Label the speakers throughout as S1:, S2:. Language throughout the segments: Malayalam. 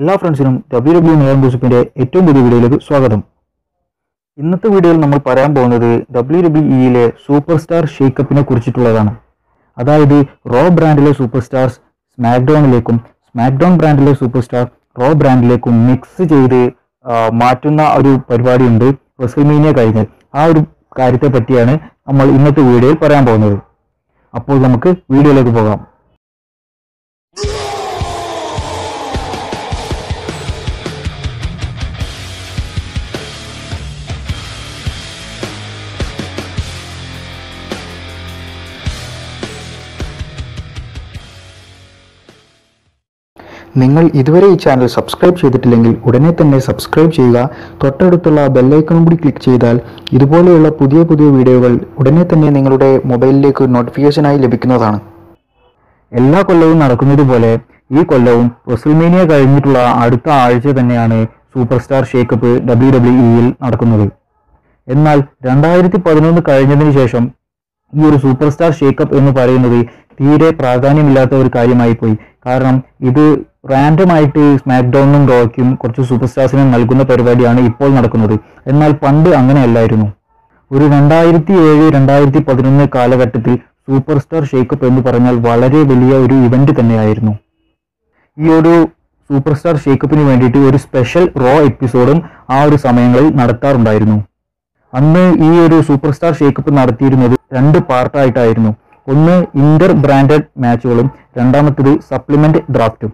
S1: എല്ലാ ഫ്രണ്ട്സിനും ഡബ്ല്യു ഡബ്ല്യു നേരം ഗോസിപ്പിന്റെ ഏറ്റവും പുതിയ വീഡിയോയിലേക്ക് സ്വാഗതം. ഇന്നത്തെ വീഡിയോയിൽ നമ്മൾ പറയാൻ പോകുന്നത് ഡബ്ല്യു ഡബ്ല്യു ഇയിലെ സൂപ്പർ സ്റ്റാർ ഷേക്കപ്പിനെ കുറിച്ചിട്ടുള്ളതാണ്. അതായത് റോ ബ്രാൻഡിലെ സൂപ്പർ സ്റ്റാർസ് സ്മാക്ഡൗണിലേക്കും സ്മാക്ഡൗൺ ബ്രാൻഡിലെ സൂപ്പർ സ്റ്റാർ റോ ബ്രാൻഡിലേക്കും മിക്സ് ചെയ്ത് മാറ്റുന്ന ഒരു പരിപാടിയുണ്ട് റെസ്ലിമീനിയ കഴിഞ്ഞ്. ആ ഒരു കാര്യത്തെ പറ്റിയാണ് നമ്മൾ ഇന്നത്തെ വീഡിയോയിൽ പറയാൻ പോകുന്നത്. അപ്പോൾ നമുക്ക് വീഡിയോയിലേക്ക് പോകാം.
S2: നിങ്ങൾ ഇതുവരെ ഈ ചാനൽ സബ്സ്ക്രൈബ് ചെയ്തിട്ടില്ലെങ്കിൽ ഉടനെ തന്നെ സബ്സ്ക്രൈബ് ചെയ്യുക. തൊട്ടടുത്തുള്ള ബെല്ലൈക്കണും കൂടി ക്ലിക്ക് ചെയ്താൽ ഇതുപോലെയുള്ള പുതിയ പുതിയ വീഡിയോകൾ ഉടനെ തന്നെ നിങ്ങളുടെ മൊബൈലിലേക്ക് നോട്ടിഫിക്കേഷനായി ലഭിക്കുന്നതാണ്.
S1: എല്ലാ കൊല്ലവും നടക്കുന്നത് പോലെ ഈ കൊല്ലവും റസൽമേനിയ കഴിഞ്ഞിട്ടുള്ള അടുത്ത ആഴ്ച തന്നെയാണ് super star shakeup W W ഇയിൽ നടക്കുന്നത്. എന്നാൽ രണ്ടായിരത്തി പതിനൊന്ന് കഴിഞ്ഞതിന് ശേഷം ഈ ഒരു സൂപ്പർ സ്റ്റാർ ഷേക്കപ്പ് എന്ന് പറയുന്നത് തീരെ പ്രാധാന്യമില്ലാത്ത ഒരു കാര്യമായി പോയി കാരണം ഇത് റാൻഡമായിട്ട് സ്മാക്ഡൗണിനും റോയ്ക്കും കുറച്ച് സൂപ്പർ സ്റ്റാർസിനും നൽകുന്ന പരിപാടിയാണ് ഇപ്പോൾ നടക്കുന്നത്. എന്നാൽ പണ്ട് അങ്ങനെയല്ലായിരുന്നു. ഒരു രണ്ടായിരത്തി ഏഴ് രണ്ടായിരത്തി പതിനൊന്ന് കാലഘട്ടത്തിൽ സൂപ്പർ സ്റ്റാർ ഷേക്കപ്പ് എന്ന് പറഞ്ഞാൽ വളരെ വലിയ ഒരു ഇവന്റ് തന്നെയായിരുന്നു. ഈ ഒരു സൂപ്പർ സ്റ്റാർ ഷേക്കപ്പിന് വേണ്ടിയിട്ട് ഒരു സ്പെഷ്യൽ റോ എപ്പിസോഡും ആ ഒരു സമയങ്ങളിൽ നടത്താറുണ്ടായിരുന്നു. അന്ന് ഈ ഒരു സൂപ്പർ സ്റ്റാർ ഷേക്കപ്പ് നടത്തിയിരുന്നത് രണ്ട് പാർട്ടായിട്ടായിരുന്നു ഒന്ന് ഇന്റർ ബ്രാൻഡഡ് മാച്ചുകളും രണ്ടാമത്തേത് സപ്ലിമെന്റ് ഡ്രാഫ്റ്റും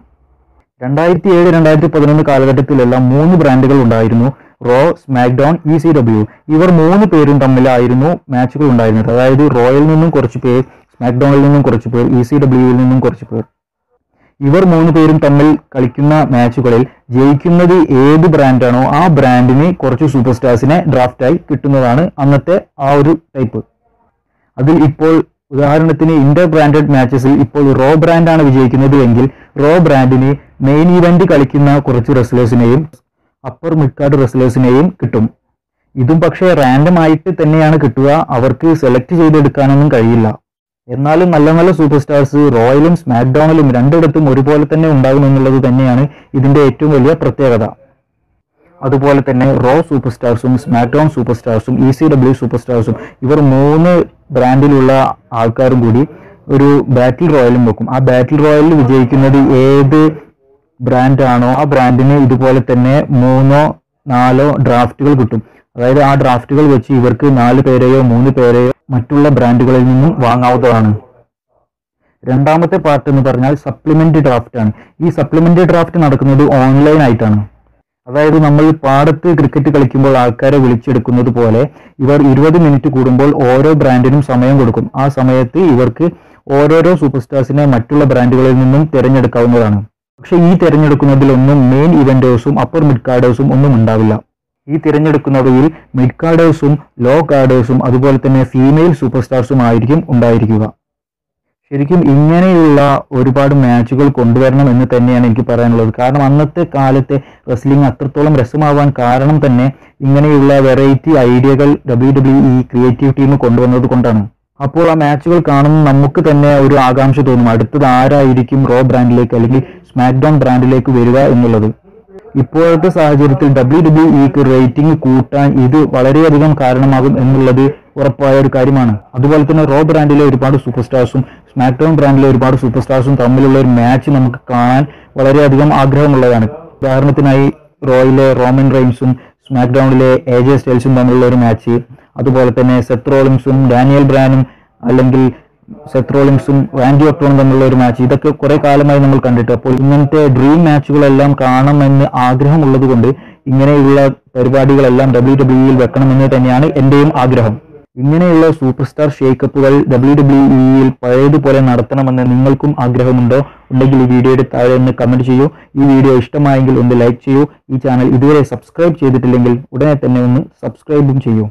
S1: രണ്ടായിരത്തി ഏഴ് രണ്ടായിരത്തി പതിനൊന്ന് കാലഘട്ടത്തിലെല്ലാം മൂന്ന് ബ്രാൻഡുകൾ ഉണ്ടായിരുന്നു. Raw SmackDown E C W. ഇവർ മൂന്ന് പേരും തമ്മിലായിരുന്നു മാച്ചുകൾ ഉണ്ടായിരുന്നത്. അതായത് റോയിൽ നിന്നും കുറച്ച് പേർ സ്മാക്ഡൗണിൽ നിന്നും കുറച്ച് പേർ ഇ സി ഡബ്ല്യുവിൽ നിന്നും കുറച്ച് പേർ. ഇവർ മൂന്ന് പേരും തമ്മിൽ കളിക്കുന്ന മാച്ചുകളിൽ ജയിക്കുന്നത് ഏത് ബ്രാൻഡാണോ ആ ബ്രാൻഡിന് കുറച്ച് സൂപ്പർ സ്റ്റാർസിനെ ഡ്രാഫ്റ്റായി കിട്ടുന്നതാണ് അന്നത്തെ ആ ഒരു ടൈപ്പ്. അതിൽ ഇപ്പോൾ ഉദാഹരണത്തിന് ഇന്റർ ബ്രാൻഡഡ് മാച്ചസിൽ ഇപ്പോൾ റോ ബ്രാൻഡാണ് വിജയിക്കുന്നത് എങ്കിൽ റോ ബ്രാൻഡിന് മെയിൻ ഇവന്റ് കളിക്കുന്ന കുറച്ച് റെസ്ലേഴ്സിനെയും അപ്പർ മിഡ് കാർഡ് റെസ്ലേഴ്സിനെയും കിട്ടും. ഇതും പക്ഷേ റാൻഡം ആയിട്ട് തന്നെയാണ് കിട്ടുക. അവർക്ക് സെലക്ട് ചെയ്തെടുക്കാനൊന്നും കഴിയില്ല. എന്നാലും നല്ല നല്ല സൂപ്പർ സ്റ്റാർസ് റോയലും സ്മാക്ഡൗണിലും രണ്ടിടത്തും ഒരുപോലെ തന്നെ ഉണ്ടാകുമെന്നുള്ളത് തന്നെയാണ് ഇതിന്റെ ഏറ്റവും വലിയ പ്രത്യേകത. അതുപോലെ തന്നെ റോ സൂപ്പർ സ്റ്റാർസും സ്മാക്ഡൗൺ സൂപ്പർ സ്റ്റാർസും ഇ സി ഡബ്ല്യു സൂപ്പർ സ്റ്റാർസും ഇവർ മൂന്ന് ബ്രാൻഡിലുള്ള ആൾക്കാരും കൂടി ഒരു ബാറ്റിൽ റോയലും വെക്കും. ആ ബാറ്റിൽ റോയലിൽ വിജയിക്കുന്നത് ഏത് ബ്രാൻഡാണോ ആ ബ്രാൻഡിന് ഇതുപോലെ തന്നെ മൂന്നോ നാലോ ഡ്രാഫ്റ്റുകൾ കിട്ടും. അതായത് ആ ഡ്രാഫ്റ്റുകൾ വെച്ച് ഇവർക്ക് നാല് പേരെയോ മൂന്ന് പേരെയോ മറ്റുള്ള ബ്രാൻഡുകളിൽ നിന്നും വാങ്ങാവുന്നതാണ്. രണ്ടാമത്തെ പാർട്ട് എന്ന് പറഞ്ഞാൽ സപ്ലിമെന്റ് ഡ്രാഫ്റ്റ് ആണ്. ഈ സപ്ലിമെന്റ് ഡ്രാഫ്റ്റ് നടക്കുന്നത് ഓൺലൈൻ ആയിട്ടാണ്. അതായത് നമ്മൾ പാടത്ത് ക്രിക്കറ്റ് കളിക്കുമ്പോൾ ആൾക്കാരെ വിളിച്ചെടുക്കുന്നത് പോലെ ഇവർ ഇരുപത് മിനിറ്റ് കൂടുമ്പോൾ ഓരോ ബ്രാൻഡിനും സമയം കൊടുക്കും. ആ സമയത്ത് ഇവർക്ക് ഓരോരോ സൂപ്പർ സ്റ്റാർസിനെ മറ്റുള്ള ബ്രാൻഡുകളിൽ നിന്നും തിരഞ്ഞെടുക്കാവുന്നതാണ്. പക്ഷെ ഈ തിരഞ്ഞെടുക്കുന്നതിലൊന്നും മെയിൻ ഇവന്റേഴ്സും അപ്പർ മിഡ് കാർഡേഴ്സും ഒന്നും ഉണ്ടാവില്ല. ഈ തിരഞ്ഞെടുക്കുന്നവയിൽ മിഡ് കാർഡേഴ്സും ലോ കാർഡേഴ്സും അതുപോലെ തന്നെ ഫീമെയിൽ സൂപ്പർ സ്റ്റാർസും ആയിരിക്കും ഉണ്ടായിരിക്കുക. ശരിക്കും ഇങ്ങനെയുള്ള ഒരുപാട് മാച്ചുകൾ കൊണ്ടുവരണം എന്ന് തന്നെയാണ് എനിക്ക് പറയാനുള്ളത്. കാരണം അന്നത്തെ കാലത്തെ റെസ്ലിംഗ് അത്രത്തോളം രസമാവാൻ കാരണം തന്നെ ഇങ്ങനെയുള്ള variety ഐഡിയകൾ W W E creative team കൊണ്ടുവന്നത് കൊണ്ടാണ്. അപ്പോൾ ആ മാച്ചുകൾ കാണുന്ന നമുക്ക് തന്നെ ഒരു ആകാംക്ഷ തോന്നും. അടുത്തത് ആരായിരിക്കും റോ ബ്രാൻഡിലേക്ക് അല്ലെങ്കിൽ സ്മാക്ഡൗൺ ബ്രാൻഡിലേക്ക് വരിക എന്നുള്ളത്. ഇപ്പോഴത്തെ സാഹചര്യത്തിൽ ഡബ്ല്യു ഡബ്ല്യു ഇക്ക് റേറ്റിംഗ് കൂട്ടാൻ ഇത് വളരെയധികം കാരണമാകും എന്നുള്ളത് ഉറപ്പായ ഒരു കാര്യമാണ്. അതുപോലെ തന്നെ റോ ബ്രാൻഡിലെ ഒരുപാട് സൂപ്പർ സ്റ്റാർസും സ്മാക്ഡൗൺ ബ്രാൻഡിലെ ഒരുപാട് സൂപ്പർ സ്റ്റാർസും തമ്മിലുള്ള ഒരു മാച്ച് നമുക്ക് കാണാൻ വളരെയധികം ആഗ്രഹമുള്ളതാണ്. ഉദാഹരണത്തിനായി റോയിലെ റോമൻ റെയിൻസും സ്മാക്ഡൗണിലെ എ ജെ സ്റ്റൈൽസും തമ്മിലുള്ള ഒരു മാച്ച് അതുപോലെ തന്നെ സെത്ത് ഡാനിയൽ ബ്രാനും അല്ലെങ്കിൽ സെത്ത് റോളിംഗ്സും റാൻഡി ഒട്ടോണും തമ്മിലുള്ള ഒരു മാച്ച് ഇതൊക്കെ കുറെ കാലമായി നമ്മൾ കണ്ടിട്ട് അപ്പോൾ ഇങ്ങനത്തെ ഡ്രീം മാച്ചുകളെല്ലാം കാണണമെന്ന് ആഗ്രഹമുള്ളത് കൊണ്ട് ഇങ്ങനെയുള്ള പരിപാടികളെല്ലാം ഡബ്ല്യു ഡബ്ല്യുയിൽ വെക്കണമെന്ന് തന്നെയാണ് എന്റെയും ആഗ്രഹം. ഇങ്ങനെയുള്ള സൂപ്പർ സ്റ്റാർ ഷേക്കപ്പുകൾ ഡബ്ല്യു ഡബ്ല്യു ഇയിൽ പഴയതുപോലെ നടത്തണമെന്ന് നിങ്ങൾക്കും ആഗ്രഹമുണ്ടോ? ഉണ്ടെങ്കിൽ ഈ വീഡിയോയുടെ താഴെ ഒന്ന് കമന്റ് ചെയ്യൂ. ഈ വീഡിയോ ഇഷ്ടമായെങ്കിൽ ഒന്ന് ലൈക്ക് ചെയ്യൂ. ഈ ചാനൽ ഇതുവരെ സബ്സ്ക്രൈബ് ചെയ്തിട്ടില്ലെങ്കിൽ ഉടനെ തന്നെ ഒന്ന് സബ്സ്ക്രൈബും ചെയ്യൂ.